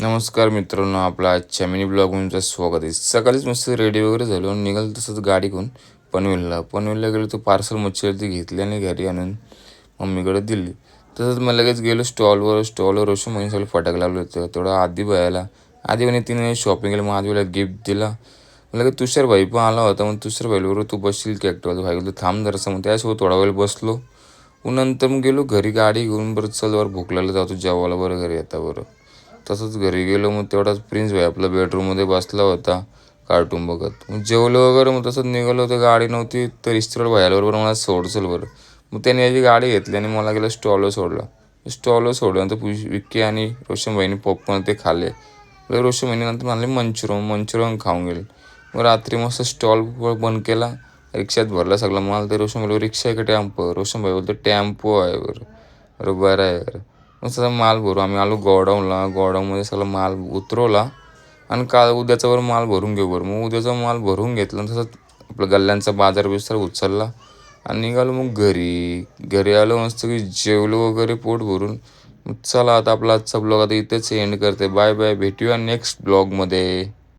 नमस्कार मित्रांनो आपला आजच्या मिनी ब्लॉग स्वागत आहे. सकाळीच मस्त रेडी वगैरे झालो आणि निघालो तसंच गाडी घेऊन पनवेलला. पनवेलला गेलो तो पार्सल मच्छी ती घेतली आणि घरी आणून मम्मीकडे दिली. तसंच मग लगेच गेलो स्टॉलवर स्टॉलवर अशी म्हणजे सगळं फटाक लावलं होतं. थोडं आधी भयाला. आधी म्हणे तिने शॉपिंग केलं मग आधीला गिफ्ट दिला. मग लगेच तुषार भाई पण आला होता मग तुषार भाईबरोबर तू बसशील की ॲक्टिवा भाई तू थांब जरासं मग त्यासोबत थोडा वेळ बसलो. नंतर मग गेलो घरी गाडी घेऊन बरं चल बरं भूक जातो जेवायला बरं घरी येता बरं. तसंच घरी गेलो मग तेवढाच प्रिन्स भाई आपला बेडरूममध्ये बसला होता कार्टून बघत. मग जेवलो वगैरे मग तसंच निघालो होतं गाडी नव्हती तर इस्त्रोड भायला मला सोडचल बरं. मग त्याने याची गाडी घेतली आणि मला गेलं स्टॉलवर सोडलं. स्टॉलवर सोडल्यानंतर पुष विक्की आणि रोशनबाईने पॉपकॉर्न ते खाल्ले. रोशन रोशनबाईने म्हणाले मंचुरियन मंचुरियन खाऊन गेले मग रात्री मस्त स्टॉल बंद केला रिक्षात भरला सगळा माल. तर रोशन भाई रिक्षा आहे का टॅम्पो रोशनबाई बोलतो टॅम्पो आहे बरं. बरं बरं आहे बरं. मग सगळा माल भरू. आम्ही आलो गोडाऊनला. गोडाऊनमध्ये सगळा माल उतरवला आणि काल उद्याच्यावर माल भरून घेऊ बरं. मग उद्याचा माल भरून घेतला आणि आपलं गल्ल्यांचा बाजार बिस्तार उचलला आणि निघालो मग घरी. घरी आलो मस्त की जेवलो वगैरे पोट भरून. मग चला आता आपला आजचा ब्लॉग आता इथेच एंड करते. बाय बाय भेटूया नेक्स्ट ब्लॉगमध्ये